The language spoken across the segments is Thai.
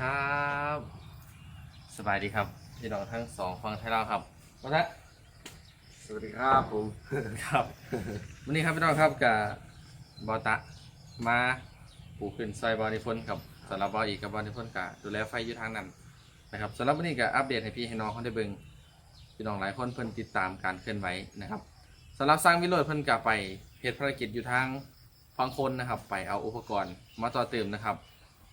ครับ สบายดีครับพี่น้องทั้งสองฟังไทยเราครับวันนี้สวัสดีครับผม ครับ วันนี้ครับพี่น้องครับกับบอตะมาปลูกขึ้นซอยบอนิพนธ์ครับสำหรับบออีกกับบอนิพนธ์กับดูแลไฟอยู่ทางนั้นนะครับสำหรับวันนี้ก็อัปเดตให้พี่ให้น้องเขาได้เบิ่งพี่น้องหลายคนเพิ่นติดตามการเคลื่อนไหวนะครับสำหรับสร้างวิโรจน์เพิ่นกับไปเหตุภารกิจอยู่ทางฟังคนนะครับ ไปเอาอุปกรณ์มาต่อเติมนะครับ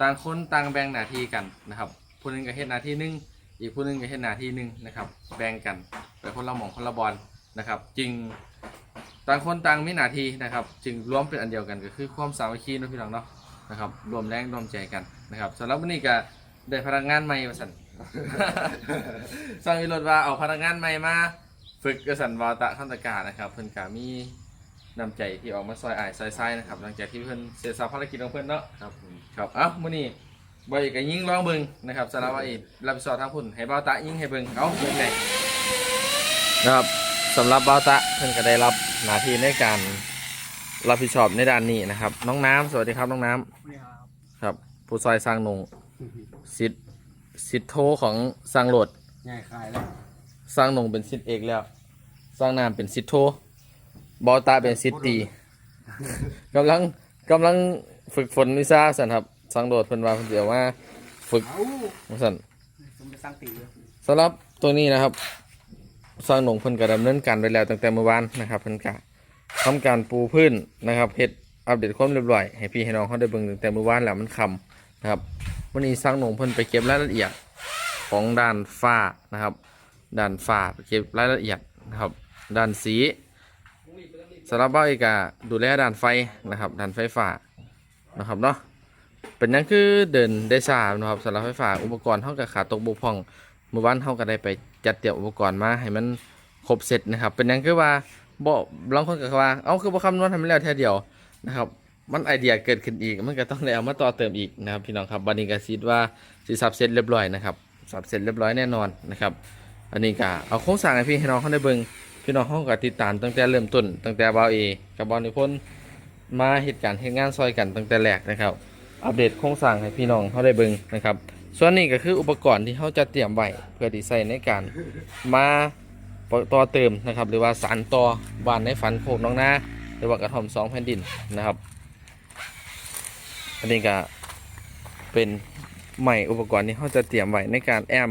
ต่างคนต่างแบ่งหน้าที่กันนะครับผู้หนึงก็เฮ็ดหน้าที่หนึงอีกผู้หนึงก็เฮ็ดหน้าที่หนึงนะครับแบ่งกันไปคนละหม่องคนละบอลนะครับจึงต่างคนต่างมีหน้าที่นะครับ จึงรวมเป็นอันเดียวกันก็คือความสามัคคีนาะพี่น้องเนาะนะครับรวมแรงรวมใจกันนะครับสำหรับวันนี้ก็ได้พนักงานใหม่มาสั่นสร้างวิโรจน์ว่าเอาพนักงานใหม่มาฝึกกสันวาตะขันตกานะครับ เพิ่อนกามีนำใจที่ออกมาซอยอายซอยไส้นะครับหลังจากที่เพิ่อนเสร็จสับภารกิจของเพิ่อนเนาะครับ ครับเอ้ามื้อนี้บ่อีกก็ยิงลองเบิ่งนะครับสำหรับว่าอีกรับผิดชอบทางพุ่นให้บ่าวตะยิงให้เบิ่งเอ้าเบิ่งได้นะครับสำหรับบ่าวตะเพิ่นก็ได้รับหน้าที่ในการรับผิดชอบในด้านนี้นะครับ น้องน้ำสวัสดีครับน้องน้ำนี่ครับครับ ผู้ซอยสร้างนงสิทธิ์สิทธิ์โทของสร้างโหลดง่ายคลายแล้วสร้างนงเป็นสิทธิ์เอกแล้ว สร้างน้ำเป็นสิทธิ์โทบ่าวตะเป็นสิทธิ์ตีกำลังกำลัง ฝึกฝนวิชาสันครับสร้างโหลดเพิ่นว่าเพิ่นสิเอาว่าฝึกเอาว่าซั่นสมไปสร้างตีเลยสำหรับตัวนี้นะครับสร้างหนงเพิ่นก็ดำเนินการไปแล้วตั้งแต่เมื่อวานนะครับเพิ่นก็ทำการปูพื้นนะครับเฮ็ดอัปเดตความเรียบร้อยให้พี่ให้น้องเขาได้เบิ่งตั้งแต่เมื่อวานแล้วมันคำนะครับวันนี้สร้างหนงเพิ่นไปเก็บรายละเอียดของด้านฝ้านะครับ ด้านฝ้าไปเก็บรายละเอียดนะครับ ด้านสีสำหรับบ้าเอกาดูแลด้านไฟนะครับด้านไฟฟ้า นะครับเนาะเป็นหยังคือเดินได้ช้านะครับสำหรับไฟฟ้าอุปกรณ์เท่ากับขาตกบกพร่องเมื่อวานเขาก็ได้ไปจัดเตรียมอุปกรณ์มาให้มันครบเสร็จนะครับ เป็นหยังคือว่าบ่บางคนก็ว่าเอาคือบ่คำนวณทำมันแล้วแค่เดียวนะครับมันไอเดียเกิดขึ้นอีกมันก็ต้องได้เอามาต่อเติมอีกนะครับพี่น้องครับบันนี้ก็คิดว่าสิสับเสร็จเรียบร้อยนะครับสับเสร็จเรียบร้อยแน่นอนนะครับอันนี้ก็เอาโครงสร้างให้พี่ให้น้องเขาได้เบิ่งพี่น้องเขาก็ติดตามตั้งแต่เริ่มต้นตั้งแต่บาวเอกับบอลนิพนธ์ มาเหตุการณ์เหตุงานซอยกันตั้งแต่แรกนะครับ อัปเดตโครงสร้างให้พี่น้องเขาได้เบิ่งนะครับ ส่วนนี้ก็คืออุปกรณ์ที่เขาจะเตรียมไว้เพื่อที่ใช้ในการมาต่อเติมนะครับ หรือว่าสารต่อบ้านในฝันโคกน้องนาหรือว่ากระท่อมสองแผ่นดินนะครับ อันนี้ก็เป็นใหม่อุปกรณ์ที่เขาจะเตรียมไว้ในการแอม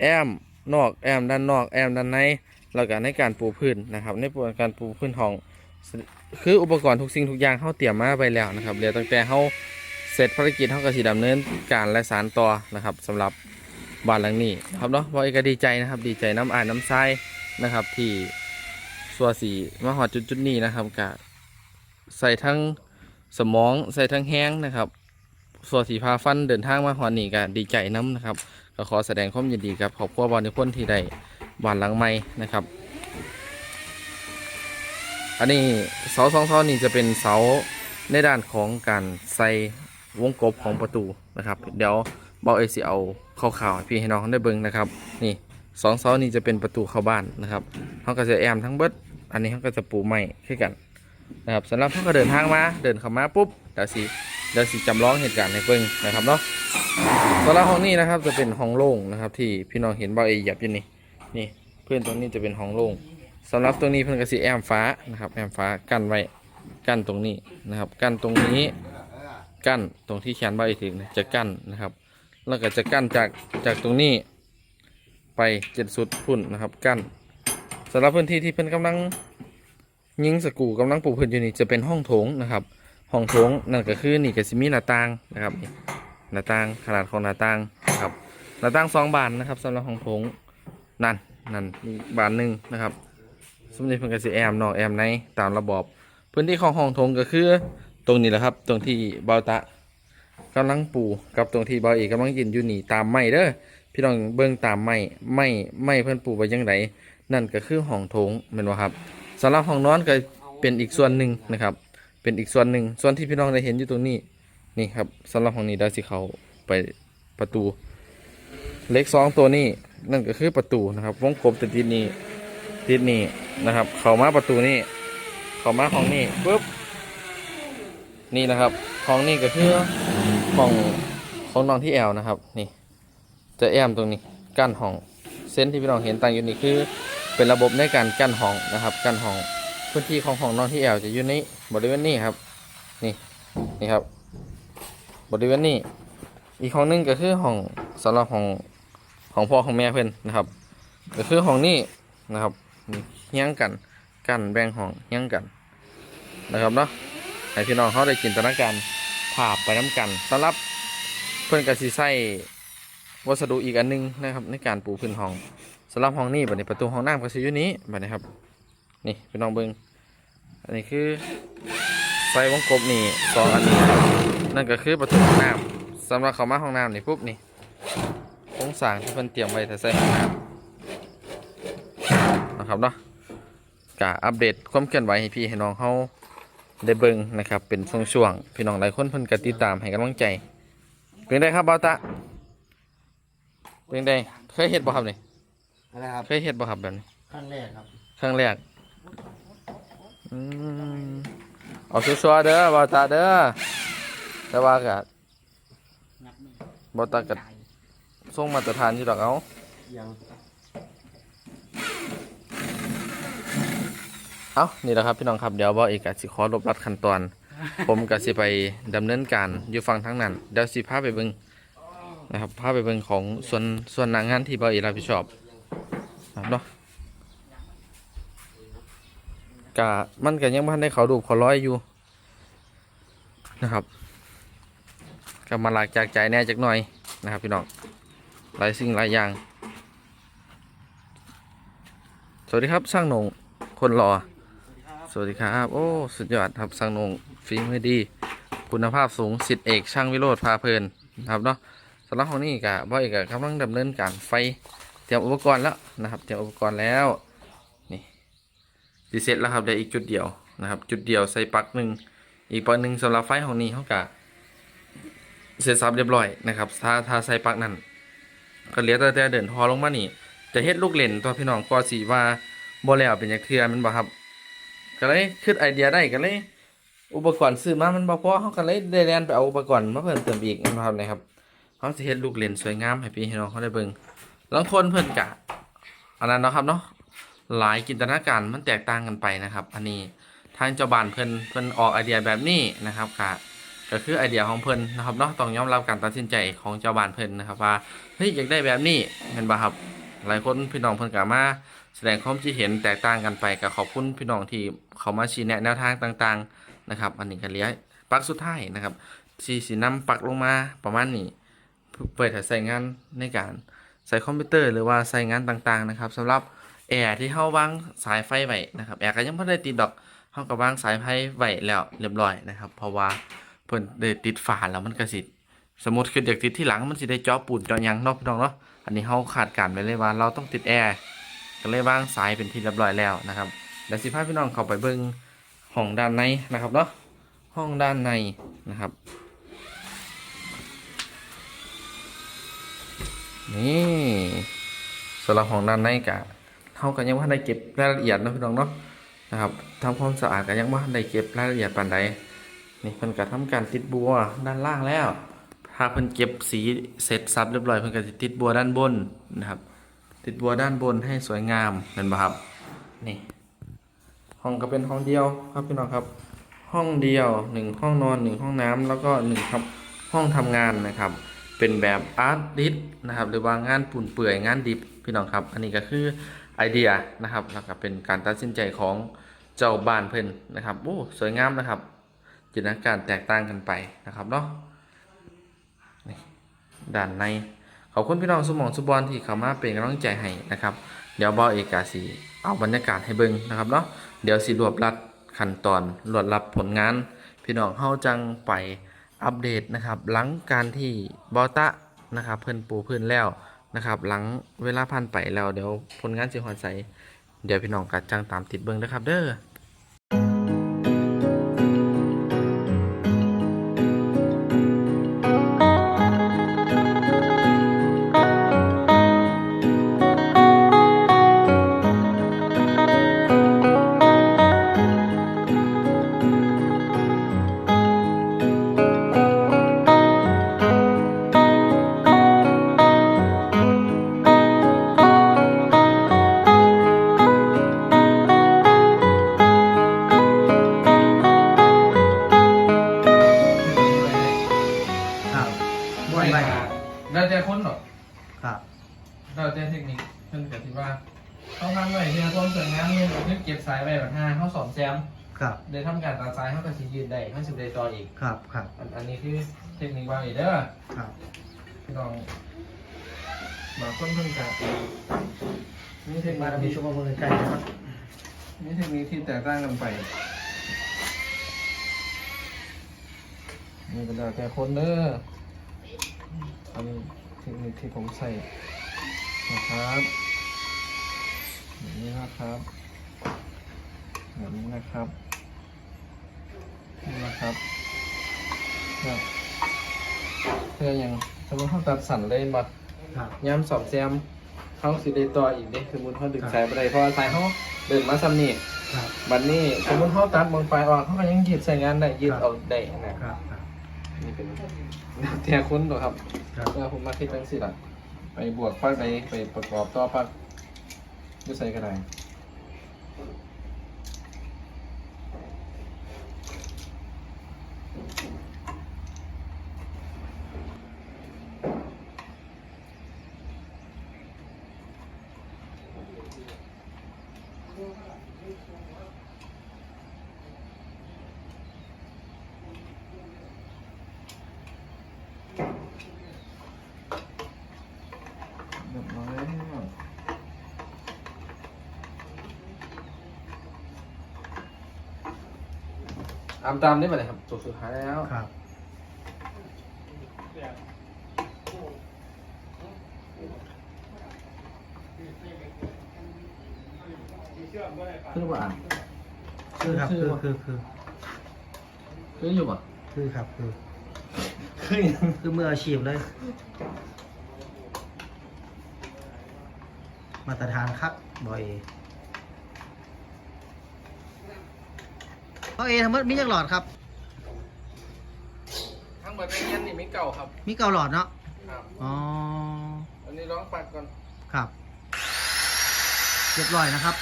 แอมนอกแอมด้านนอกแอมด้านในแล้วก็ในการปูพื้นนะครับ ในการปูพื้นห้อง คืออุปกรณ์ทุกสิ่งทุกอย่างเขาเตรียมมาไปแล้วนะครับเดี๋ยวตั้งแต่เขาเสร็จภารกิจเขาก็สิดำเนินการและสารต่อนะครับสำหรับบ้านหลังนี้ครับเนาะบอยก็ดีใจนะครับ ดีใจน้ำอ่านน้ำทรายนะครับ ที่สัวสีมาหอดจุดจุดนี้นะครับกะใส่ทั้งสมองใส่ทั้งแห้งนะครับสัวสีพาฟันเดินทางมาหอดนี่ก็ดีใจน้ำนะครับ ก็ขอแสดงความยินดีกับครอบครัวบอลนิพนธ์ที่ได้บ้านหลังใหม่นะครับ อันนี้เสาสองเสานี่จะเป็นเสาในด้านของการใส่วงกบของประตูนะครับ เดี๋ยวเบาเอสิเอาข่าวๆพี่ให้น้องได้เบิ่งนะครับ นี่สองเสานี่จะเป็นประตูเข้าบ้านนะครับเขาก็จะแอมทั้งเบิดอันนี้เขาก็จะปูใหม่ขึ้นกันนะครับสำหรับเขาก็เดินทางมาเดินเข้ามาปุ๊บเดี๋ยวสิเดี๋ยวสิจำลองเหตุการณ์ให้เบิ่งนะครับเนาะสำหรับห้องนี้นะครับจะเป็นห้องโล่งนะครับ ที่พี่น้องเห็นเบาเอหยับอยู่นี่นี่เพื่อนตรงนี้จะเป็นห้องโล่ง สำหรับตรงนี้เพิ่นก็สิแอมฟ้านะครับ แอมฟ้ากั้นไว้กั้นตรงนี้นะครับ กั้นตรงนี้กั้นตรงที่แขนใบถึงนี่ยจะกั้นนะครับ แล้วก็จะกั้นจากจากตรงนี้ไปเจ็ดสุดพุ่นนะครับ กั้นสำหรับพื้นที่ที่เพิ่นกำลังยิงสกูกำลังปลูกพื้นอยู่นี่จะเป็นห้องโถงนะครับ ห้องโถงนั่นก็คือนี่ก็สิมีหน้าต่างนะครับหน้าต่างขนาดของหน้าต่างนะครับหน้าต่างสองบานนะครับสำหรับห้องโถงนั่นนั่นมีบานหนึ่งนะครับ สมเด็จพระกษีแอมนอกแอมในตามระบอบ พื้นที่ของห้องโถงก็คือ ตรงนี้แหละครับ ตรงที่เบาตะกำลังปูกับตรงที่เบาเอกกำลังยืนอยู่นี่ตามไม้เด้อพี่น้องเบิ่งตามไม้ไม้ไม้เพิ่อนปูไปยังไงนั่นก็คือห้องโถงแม่นบ่ครับสำหรับห้องนอนก็เป็นอีกส่วนหนึ่งนะครับ เป็นอีกส่วนหนึ่งส่วนที่พี่น้องได้เห็นอยู่ตรงนี้นี่ครับสำหรับห้องนี้ได้สิเขาไปประตู เล็กสองตัวนี้นั่นก็คือประตูนะครับวงกลมติดที่นี่ ทิศนี้นะครับ เข้ามาประตูนี่เข้ามาห้องนี้ปุ๊บนี่นะครับห้องนี้ก็คือห้องของน้องที่แอลนะครับ นี่ จะแอมตรงนี้กั้นห้องเส้นที่พี่น้องเห็นต่างอยู่นี่คือเป็นระบบในการกั้นห้องนะครับ กั้นห้องพื้นที่ของห้องน้องที่แอลจะอยู่ในบริเวณนี้ครับ นี่นี่ครับ บริเวณนี้อีกห้องหนึงก็คือห้องสำหรับห้องของพ่อของแม่เพื่อนนะครับ ก็คือห้องนี้นะครับ นี่เฮี้ยงกัน กันแบ่งห้องเฮี้ยงกัน นะครับเนาะให้พี่น้องเขาได้จินตนาการภาพไปน้ำกันสำหรับเพื่อนกสิใส่วัสดุอีกอันหนึงนะครับ ในการปูพื้นห้องสำหรับห้องนี้บัดนี้ประตูห้องน้ำกสิอยู่นี้บัดนี้ครับ นี่พี่น้องเบิงอันนี้คือใส่วงกบนี่สองอันนี้ นั่นก็คือประตูห้องน้ำสำหรับเขามาห้องน้ำนี่ปุ๊บนี่โครงสร้างที่เพิ่นเตรียมไว้ถ้าใส่ห้องน้ำ นะครับเนาะกะอัปเดตความเคลื่อนไหวให้พี่ให้น้องเขาได้เบิ่งนะครับ เป็นช่วงๆพี่น้องหลายคนเพิ่นก็ติดตามให้กำลังใจเป็นได้ครับบาวตะเป็นได้เคยเฮ็ดบ่ครับนี่อะไรครับเคยเฮ็ดบ่ครับแบบนี้ครั้งแรกครับครั้งแรกอืมเอาชัวร์ๆเด้อบาวตะเด้อแต่ว่าก็บาวตะก็ส่งมาตรฐานอยู่ดอกเอายัง เอานี่แหละครับพี่น้องครับเดี๋ยวบอเอกสิขอรบรัดขั้นตอน ผมก็สิไปดำเนินการอยู่ฝั่งทั้งนั้นเดี๋ยวสิพาไปเบิ่งนะครับพาไปเบิ่งของส่วนส่วนหนางงานที่บอเอกรับผิดชอบนะครับเนาะกะมันก็ยังไม่ทันได้เขาดูเขาร้อยอยู่นะครับก็มาหลากจากใจแหน่จักหน่อยนะครับพี่น้องหลายสิ่งหลายอย่าง สวัสดีครับช่างหนงคนรอส วัสดีครับ โอ้ สุดยอดครับสังนงฝีมือดี คุณภาพสูงสิทธิเอกช่างวิโรธพาเพลินนะครับเนาะสำหรับของนี้กะบ่อยกะกำลังดำเนินการไฟเตรียมอุปกรณ์แล้วนะครับเตรียมอุปกรณ์แล้วนี่ดีเสร็จแล้วครับได้อีกจุดเดียวนะครับ จุดเดียวใส่ปลั๊กหนึ่งอีกปลั๊กหนึ่งสำหรับไฟของนี้เขากะเสร็จสับเรียบร้อยนะครับถ้าถ้าใส่ปลั๊กนั้นก็เหลือแต่แต่เดินทอลงมานี่จะเฮ็ดลูกเล่นตัวพี่น้องก็สีว่าบ่แล้วเป็นจักเทือมันบ่ครับ ก็เลยคิดไอเดียได้ก็เลย อุปกรณ์ซื้อมามันบ่พอเขาก็เลยได้เรียนไปเอาอุปกรณ์มาเพิ่มเติมอีกนะครับนะครับเขาสิเฮ็ดลูกเล่นสวยงามให้พี่ให้น้องเขาได้เบิ่งบางคนเพิ่นกะอันนั้นเนาะครับเนาะหลายจินตนาการมันแตกต่างกันไปนะครับ อันนี้ทางเจ้าบ้านเพิ่นเพิ่นออกไอเดียแบบนี้นะครับค่ะก็คือไอเดียของเพิ่นนะครับเนาะต้องยอมรับการตัดสินใจของเจ้าบ้านเพิ่นนะครับว่าเฮ้ยอยากได้แบบนี้แม่นบ่ครับหลายคนพี่น้องเพิ่นก็มา แสดงความคิดเห็นแตกต่างกันไปก็ขอบคุณพี่น้องที่เขามาชี้แนะแนวทางต่างๆนะครับ อันนี้ก็เลี้ยปักสุดท้ายนะครับสีสีนำปักลงมาประมาณนี้เปิดให้ใส่งานในการใส่คอมพิวเตอร์หรือว่าใส่งานต่างๆนะครับสำหรับแอร์ที่เฮาวางสายไฟไว้นะครับแอร์ก็ยังบ่ได้ติดดอกเฮาก็วางสายไฟไว้แล้วเรียบร้อยนะครับ เพราะว่าเพิ่นได้ติดฝาแล้วมันก็สิสมมุติคืออยากติดที่หลังมันสิได้จาะปูนจาะหยังนาะพี่น้องเนาะอันนี้เฮาคาดการไว้เลยว่าเราต้องติดแอร์ ก็เลยวางสายเป็นที่เรียบร้อยแล้วนะครับเดี๋ยวสิพาพี่น้องเข้าไปเบิ่งห้องด้านในนะครับเนาะห้องด้านในนะครับ นี่สำหรับห้องด้านในกะเท่ากันยังว่าได้เก็บรายละเอียดนะพี่น้องเนาะนะครับทำความสะอาดกันยังว่าได้เก็บรายละเอียดปานใดนี่เพิ่นก็ทำการติดบัวด้านล่างแล้วถ้าเพิ่นเก็บสีเสร็จสับเรียบร้อยเพิ่นก็จะติดบัวด้านบนนะครับ ติดบัวด้านบนให้สวยงามเห็นปะครับ นี่ ห้องก็เป็นห้องเดียวครับพี่น้องครับ ห้องเดียวหนึ่งห้องนอนหนึ่งห้องน้ำแล้วก็หนึ่งครับห้องทำงานนะครับ เป็นแบบอาร์ตดิสนะครับ หรือว่างานปุ่นเปื่อยงานดิบพี่น้องครับ อันนี้ก็คือไอเดียนะครับแล้วก็เป็นการตัดสินใจของเจ้าบ้านเพิ่นนะครับโอ้สวยงามนะครับ จินตนาการแตกต่างกันไปนะครับเนาะด้านใน ขอบคุณพี่น้องสมองสุบอลที่เข้ามาเป็นกำลังใจให้นะครับ เดี๋ยวบอเอกาสีเอาบรรยากาศให้เบิ่งนะครับเนาะเดี๋ยวสิรวบรัดขั้นตอนรวดรับผลงาน พี่น้องเฮาจังไปอัปเดตนะครับ หลังการที่บอตะนะครับเพิ่นปูพื้นแล้วนะครับหลังเวลาผ่านไปแล้วเดี๋ยวผลงานสิฮอดใสเดี๋ยวพี่น้องกัดจังตามติดเบิ่งนะครับเด้อ เดี๋ยวทำการตัดสายเขาก็สิยืนได้เขาสิได้ต่ออีก ครับครับอันอันนี้คือเทคนิคบางอีกเด้อครับพี่น้องบางคนเพิ่งจะมีเทคนิมาคมีที่ชั่วโมงใกล้นะครับมีเทคนิคที่แตกต่างกันไปนี่ก็แล้วแต่คนเด้ออันนี้เทคนิคที่ผมใส่นะครับแบบนี้นะครับแบบนี้นะครับ นี่นะครับเพื่อเพื่อยังสมมติเขาตัดสั่นเลยบัดครับย้ำสอบแซมเขาสิได้ต่ออีกเด้สมมติเขาดึงครับสายไปได้เพราะว่าสายเขาเดินมาซ้ำนี่ครับบัดนี้สมมติเขาตัดบางปลายออกเขาก็ยังยืดใส่งานได้ยืดครับเอาได้นะครับ ครับ นี่เป็นแต่คุณหรอครับครับเมื่อผมมาคิดจังสิล่ะไปบวกปักไปไปประกอบต่อปักยืดใส่ก็ได้ ตามตามได้ไหมเลยครับจบสุดท้ายแล้วครับ คือว่าคือครับคือคือคือคืออยู่ป่ะคือครับคือคือยังคือมืออาชีพเลย มาตรฐานครับบอย พ่อเอทั้งหมดมีจักหลอดครับ ทั้งหมดเป็นเงี้ยนี่ไม่เก่าครับ มีเก้าหลอดเนาะ ครับ อ๋อ อันนี้ร้องปักก่อน ครับเรียบร้อยนะครับ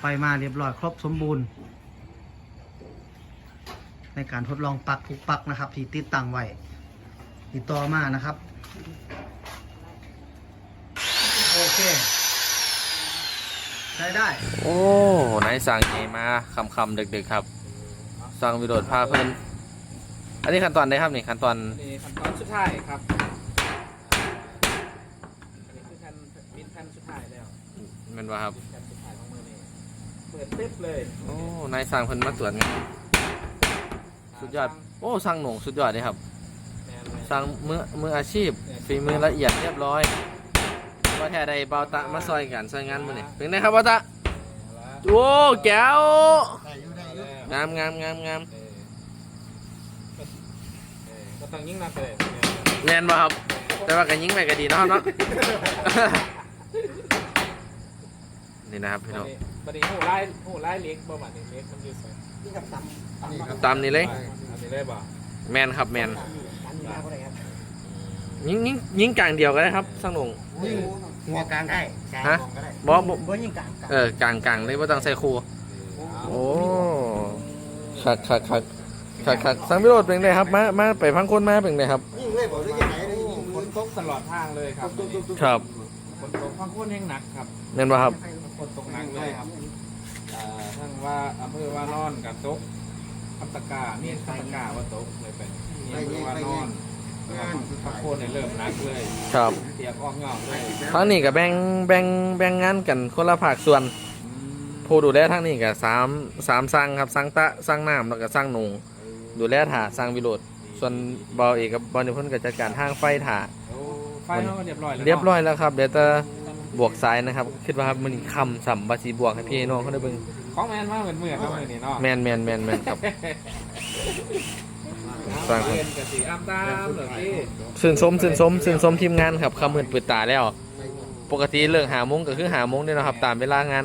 ไปมาเรียบร้อยครบสมบูรณ์ ในการทดลองปลักทุกปลักนะครับ ที่ติดตั้งไว้ติดต่อมานะครับ โอเค ใช้ได้โอ้นายสั่งไงมาคำคำๆดึกๆครับสั่งวิโรดพาเพิ่นอันนี้ขั้นตอนไหนครับนี่ขั้นตอนนี่ขั้นตอนสุดท้ายครับอันนี้คือแผ่นบินแผ่นสุดท้ายแล้วแมันว่าครับบินแผ่นสุดท้ายของมือนี่เปิดติ๊บเลยโอ้นายสั่งเพิ่นมาตรวจงานสุดยอดโอ้สั่งหนงสุดยอดเลยครับ แม่นเลยสั่งมือมืออาชีพฝีมือละเอียดเรียบร้อย ว่าแท้ใดเบาตะมาซอยกันซอยงานมื้อนี้เป็นไงครับเบาตะแล้วโอ้แก้วได้อยู่ได้อยู่งามงามงามงามเออเออก็ต้องยิ่งนักเลยแน่นบ่ครับ แต่ว่ากันยิงไปก็ดีเนาะเนาะนี่นะครับพี่บัน้องดนี้บัดนี้หูไล่หูไล่เล็กบ่บัดนี้เล็กมันอยู่ใส่ตามนี้เลยอันนี้เลยบ่แมนครับแมนยิงยิงยิงกลางเดียวก็ได้ครับสังหนง หัวกลางได้ฮะก็ได้บอสบ่ยิงกลางเออกลางกลางเลยว่าต้องใส่ครูโอ้ขัดขัดขัดขัดขัดสังพิโรธเป็นไงครับมามาไปพังคนมาเป็นไงครับ ยิงเลยบ่ได้ยังไงได้ยิงฝนตกตลอดทางเลยครับครับฝนตกพังโคนแห้งหนักครับแม่นว่าครับฝนตกหนักเลยครับอ่าทั้งว่าอำเภอว่านอนกับตกคับตะกร้าเนี่ยคับตะกร้าว่าตกเลยเป็นนี่อำเภอว่านอน นะครับพังโคนเนี่ยเริ่มหนักเลยครับ เตียกออกงอกเลยทั้งนี้กับแบ่งแบ่งแบ่งงานกันคนละภาคส่วนผู้ดูแลทั้งนี้กับสามสามสั่งครับสั่งตะสั่งน้ำแล้วก็สั่งหนุงดูแลถาสั่งวิโรธส่วนเบาเอกกับบอลนิพนธ์ก็จัดการทางไฟถาโอ้ไฟเขาก็เรียบร้อยแล้วเรียบร้อยแล้วครับเดี๋ยวจะบวกซ้ายนะครับคิดว่าครับมันคำสัมบาสีบวกให้พี่น้องเขาได้เบิ่งของแมนมากเหมือนเหมือนครับมือนี่เนาะแมนแมนแมนแมนครับ สร้างครับ เรียนกับสีอ้ํตามเหรือพี่สื่นสมสื่นสมสื่นสมทีมงานครับคำเหินเปิดตาแล้ว ปกติเลิกหาโมงก็คือหาโมงเนี่ยนะครับ ตามเวลางาน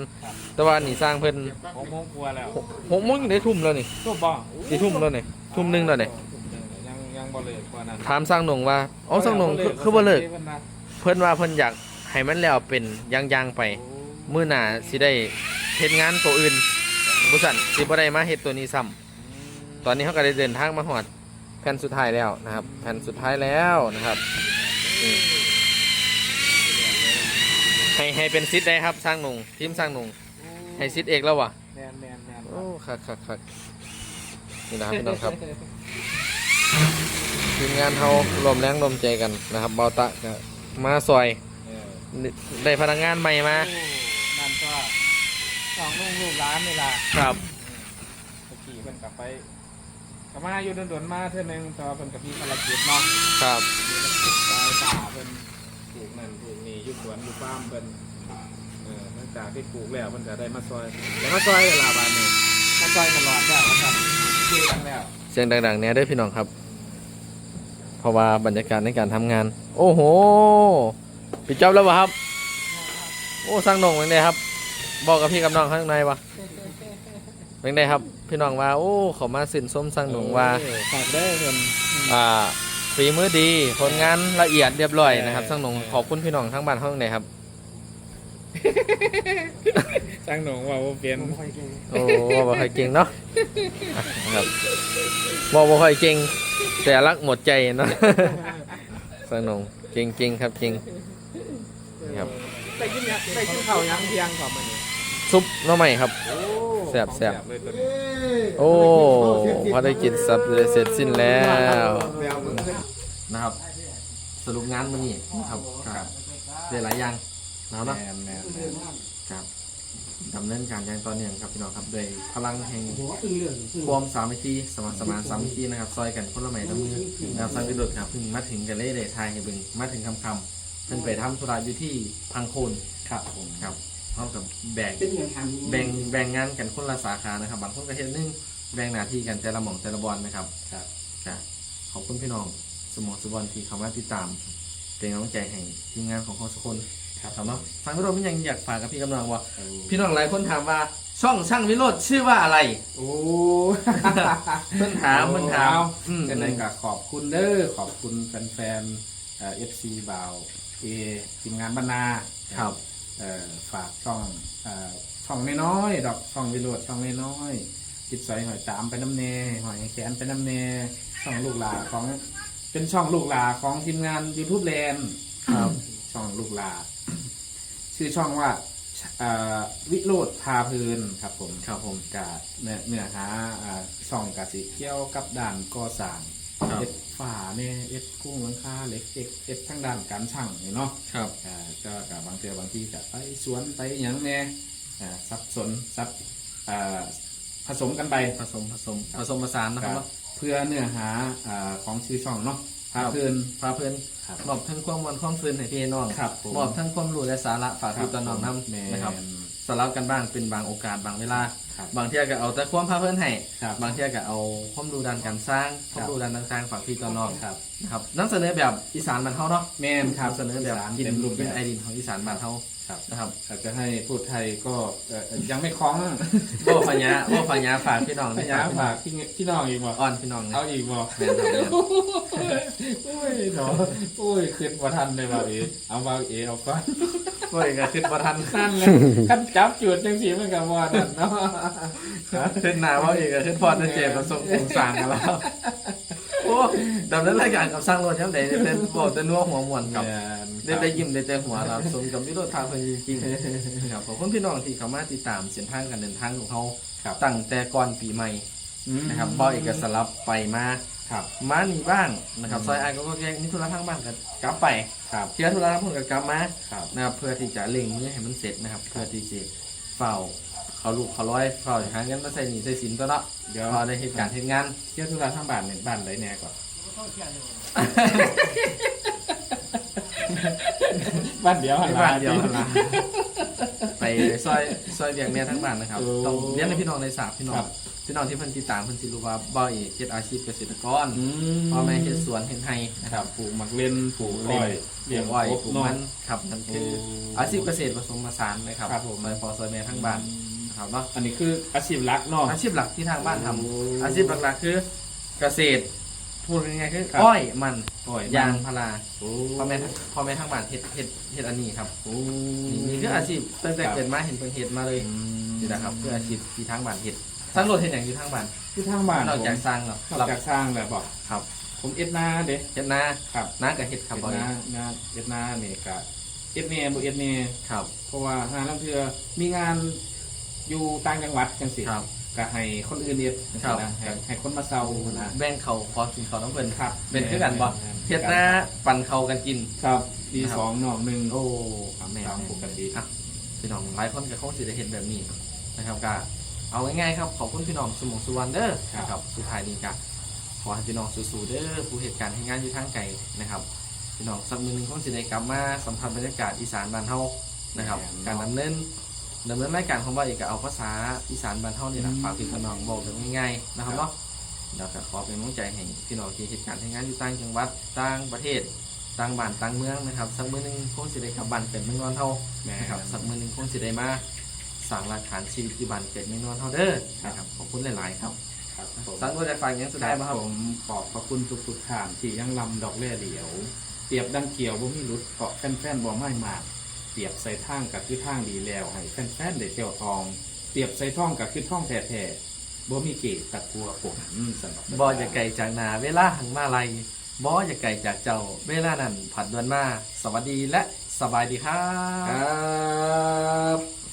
แต่ว่านี่สร้างเพิ่นหกโมงกลัวาแล้วหกหกโมงยังได้ทุ่มแล้วนี่ตัวบ้องสี่ทุ่มแล้วนี่ทุ่มหนึงแล้วนี่ยังยังบ่เลิกกว่านั้นถามสร้างหนงว่าอ๋อสร้างหนงคือคือบ่เลิกเพิ่นว่าเพิ่นอยากให้มันแล้วเป็นอย่างๆไป มื้อหน้าสิได้เฮ็ดงานตัวอื่นบ่ซั่นสิบ่ได้มาเฮ็ดตัวนี้ซ้ำตอนนี้เขาก็ได้เดินทางมาฮอดแผ่นสุดท้ายแล้วนะครับ แผ่นสุดท้ายแล้วนะครับนี่ให้ให้เป็นซิดได้ครับสร้างหนุ่งทีมสร้างหนุ่งให้ซิดเอกแล้ววะแมนแมนแมนโอ้คักคักคักนี่นะครับพี่น้องครับทีมงานเขารวมแรงรวมใจกันนะครับเบาตะก็มาซอยเออได้พนักงานใหม่มาโอ้นั่นก็สองลุงลูกร้านนี่ล่ะครับเมื่อกี้เพิ่นกลับไป กลับมาอยู่โดนๆมาเท่านึงแต่ว่าเพิ่นกับพี่ภารกิจเนาะครับมีภารกิจซอยป่าเพิ่นปลูกนั่นปลูกนี่อยู่สวนอยู่ฟาร์มเพิ่นเออหลังจากที่ปลูกแล้วเพิ่นก็ได้มาซอยแต่มาซอยเวลาบานนี้มาซอยตลอดแล้วครับคุยกันแล้วเสียงดังๆเนี้ยด้วยพี่น้องครับ เพราะว่าบรรยากาศในการทำงาน โอ้โหปิดจอบแล้ววะครับ โอ้สร้างหนงเป็นไงครับ บอกกับพี่กับน้องข้างในวะเป็นไงครับ พี่น้องว่าโอ้เขามาสินส้มสร้างหนงว่าเออฝากได้เพิ่นอ่าฝีมือดีผลงานละเอียดเรียบร้อยนะครับเออสร้างหนงเออขอบคุณพี่น้องทั้งบ้านห้องไหนครับจ้างหนงว่าบ่เป็นโอ้ว่าบ่ค่อยเก่งเนาะอะนะครับว่าบ่ค่อยเก่งแต่รักหมดใจเนาะสร้างหนงเก่งเก่งครับเก่งนี่ครับไปกินยังไปกินข้าวยังเที่ยงก่อนมื้อนี้ซุปหน้ำใหม่ครับโอ้ แซ่บแซ่บของเลยตัวนี้โอ้พอได้กินซับเลยเสร็จสิ้นแล้วแววมึงขึ้นนะครับ สรุปงานมันนี่ครับครับได้หลายอย่างแล้วแมเนาะนแมนแมนครับดำเนินการอย่างต่อเนื่องครับพี่น้องครับโดยพลังแห่งความสามัคคีสมัครสมานสามัคคีนะครับ ซอยกันคนละไม้ละมือนะครับสังกระโดดครับเพิ่งมาถึงกันเลยเลยทายให้เบึงมาถึงคำคำๆเพิ่งไปทำธุระอยู่ที่พังโคนครับผมครับ พร้อมกับแบ่งแบ่งแบ่งงานกันคนละสาขานะครับ บางคนก็เห็นนึงแบ่งหน้าที่กันแต่ละหม่องแต่ละบอลนะครับครับ จ้ะขอบคุณพี่น้องสมองสุบอลที่เข้ามาติดตาม เป็นกำลังใจให้ทีมงานของเขาสักคนครับเนาะฟังพี่โรมยังอยากฝากกับพี่กำลังว่า พี่น้องหลายคนถามว่าช่องช่างวิโรธชื่อว่าอะไรโอ้เพิ่นถามเพิ่นถามอืม เป็นไรก็ขอบคุณเด้อขอบคุณแฟนๆเอ่อฟซีบ่าวเอทีมงานบรรณาครับเอ่อ ฝากช่องเอ่อช่องน้อยๆดอกช่องวิโรดช่องน้อยๆติดสอยหอยตามไปน้ำเนหอยแขนไปน้ำเนช่องลูกหลาของเป็นช่องลูกหลาของทีมงาน YouTube แลนด์ครับช่องลูกหลาชื่อช่องว่าเอ่อวิโรธพาเพลินครับผมครับผมกาเนื้อเนื้อหาอ่าช่องกาสิเกี่ยวกับด่านก่อสร้างครับเอ็ด ฝาเนี่ยเอ็ดกุ้งหลังคาเหล็กเอ็ดเอ็ดทั้งด้านการช่างนี่เนาะครับอ่าก็กับบางเทือบางที่ก็ไปสวนไปหยังแน่อ่าซับสนซับอ่าผสมกันไปผสมผสมผสมผสานนะครับก็เนาะเพื่อเนื้อหาอ่าของชื่อช่องเนาะพาครับเพลินพาเพื่อนครับมอบทั้งความมวลความฟื้นให้พี่น้องครับผมมอบทั้งความรู้และสาระฝากครัพี่ต่อน้องน้แมำนะครับนสลับกันบ้างเป็นบางโอกาสบางเวลา ครับบางเที่ยก็เอาแต่ความพาเพื่อนให้ครับบางเที่ยก็เอาความรู้ด้านการสร้างคครัวามบรู้ด้านต่างๆฝากพี่ต่อน้องครับนะครับนำเสนอแบบอีสานบ้านเฮาเนาะแมนครับนำเสนอแบบสารกินเต็มรูปแบกินบไอดินของอีสานบ้านเฮาครับนะครับถ้าจะให้พูดไทยก็เอ่อยังไม่คล้องบ่พญาบ่พญาฝากพี่น้องพยาฝากพี่พี่น้องอีกบ่อ่อนพี่น้องนะ เอาอีกบ่แม่นครับแม่น โอ้ยเนาะโอ้ยขึ้นบ่ทันเลยบ่าวเอเอาบ่าวเอเอาก่อน โอ้ยก็คิดบ่ทัน นั่นเลยขั้นจับจุดจังสีมันก็บ่นั่นเนาะขึ้นหน้าว่าอีกก็ขึ้นพอจะเจ็บประสบโครงสร้างกันแล้วโอ้ดำเนินรายการกับสร้างรถยังไดได้เป็นบอกแต่นัวหัวม่วนกับได้ได้ยิ้มได้แต่หัวครับสมกับวิโรธทางเพลินจริงๆครับขอบคุณพี่น้องที่เข้ามาติดตามเส้นทางการเดินทางของเขาครับตั้งแต่ก่อนปีใหม่นะครับบ่เอกสลับไปมาครับมานี่บ้างนะครับอืมซอยไอ้ายก็ก็แค่นิทุระทางบ้านก็กลับไปครับเที่ยวธุระทางพุ่นก็กลับมาครับนะครับเพื่อที่จะเล่งมือให้มันเสร็จนะครับ เพื่อที่จะเฝ้า เขาลูกเขาร้อยเฝ้าหาเงินมาใส่หนี้ใส่สินตัวเนาะเดี๋ยวพอได้เหตุการณ์เหตุงานเที่ยวธุระทางบ้านเนี่ยบ้านไหนแน่ก่อนบ้านเดียวหั่นที่ล่ะบ้านเดียวกันละไปซอยซอยเบียงเมียทั้งบ้านนะครับโอ้ต้องเลี้ยงในพี่น้องในสาบพี่น้อครังบพี่น้องที่เพิ่นติดตามเพิ่นสิรู้ว่าบ่อยเฮ็ดอาชีพเกษตรกรอืมพ่อแม่เฮ็ดสวนเฮ็ดไร่นะคครัรับบปลูกหมักเล่นปลูกอ้อยเลี้ยงอ้อยปลูกมันเนาะครับนั่นคือโอ้อาชีพเกษตรผสมผสานนะครับครับผมซอยพอซอยแม่ทั้งบ้าน นะครับเนาะอันนี้คืออาชีพหลักเนาะ อาชีพหลักที่ทางบ้านทำโอ้ อาชีพหลักๆคือเกษตรพูดง่ายๆคือครับอ้อยมันอ้อยยางพาราโอ้พ่อแม่ทั้งพ่อแม่ทั้งบ้านเฮ็ดเฮ็ดเฮ็ดอันนี้ครับโอ้นี่นี่คืออาชีพตั้งแต่ครับเกิดมาเห็นเพิ่นเฮ็ดมาเลยอืมนี่นะครับคืออาชีพที่ทางบ้านเฮ็ดสร้างรถเฮ็ดหยังอยู่ทางบ้านที่ทางบ้านนอกจากสร้างเนาะนอกรับจากสร้างแล้วบอกครับผมเอ็ดนาเด้เฮ็ดนาครับ นากับเฮ็ดครับเอ็บ่ดได้นานาเอ็ดนาเนี่ยก็เเอ็ดเน่บ่เอ็ดเน่ครับ เพราะว่าหาลังเทือมีงาน อยู่ต่างจังหวัดจังสิครับ ก็ให้คนอื่นเอ็ดจังครัซี่บนะให้ให้คนมาเซานะแบ่งเขาขอกินเขาต้องเป็นครับเป็นคือกันบ่แม่นเฮ็ดหน้าปั่นเขากันกินครับปีครับสองหนองหนึ่งโอ้ครับแม่ตามปกติอะพี่น้องหลายคนก็คงสิได้เห็นแบบนี้นะครับก็เอาง่ายๆครับขอบคุณพี่น้องสมองสุวรรณเด้อนะครับสุดท้ายนี้ก็ขอให้พี่น้องสู้ๆเด้อผู้เหตุการณ์ที่งานอยู่ทางไกลนะครับพี่น้องสักมือหนึงคงสิได้กลับมาสัมผัสบรรยากาศอีสานบ้านเฮานะครับ การดำเนิน ดำเนินรายการของเราเอกก็เอาภาษาอีสานบ้านเฮานี่แหละฝากพี่น้องบอกแบบง่ายๆนะครับเนาะแล้วก็ขอเป็นกำลังใจให้พี่น้องที่เหตุการณ์ที่งานอยู่ต่างจังหวัดต่างประเทศต่างบ้านต่างเมืองนะครับสักมือหนึงคงสิได้กลับบ้านเป็นเมืองนอนเฮาแม่นะครับสักมือหนึ่งคงสิได้มาสั่งหลักฐานชีวิตที่บันเกิดไม่นอนเท่าเด้อนะครับขอบคุณหลายๆครับครับผมสั่งด้วยใจฟังยังสุดท้ายมาครับผมขอบพระคุณทุกๆท่านที่ยังลำดอกเล่เหลียวเปรียบดังเกี่ยวบ่มีหลุดเกาะแฟนๆบ่ไม่มากเป รียบใส่ทางกับคือทางดีแล้วให้แฟนๆได้เที่ยวทอง เปรียบใส่ท่องกับคือท่องแท้ๆบ่มีเกตตัดทัวผมสำหรับบออย่าไกลจากนาเวลาหังมาลัยบออย่าไกลจากเจ้าเวลานั้นผัดดวนมา สวัสดีและสบายดีครัคบรับ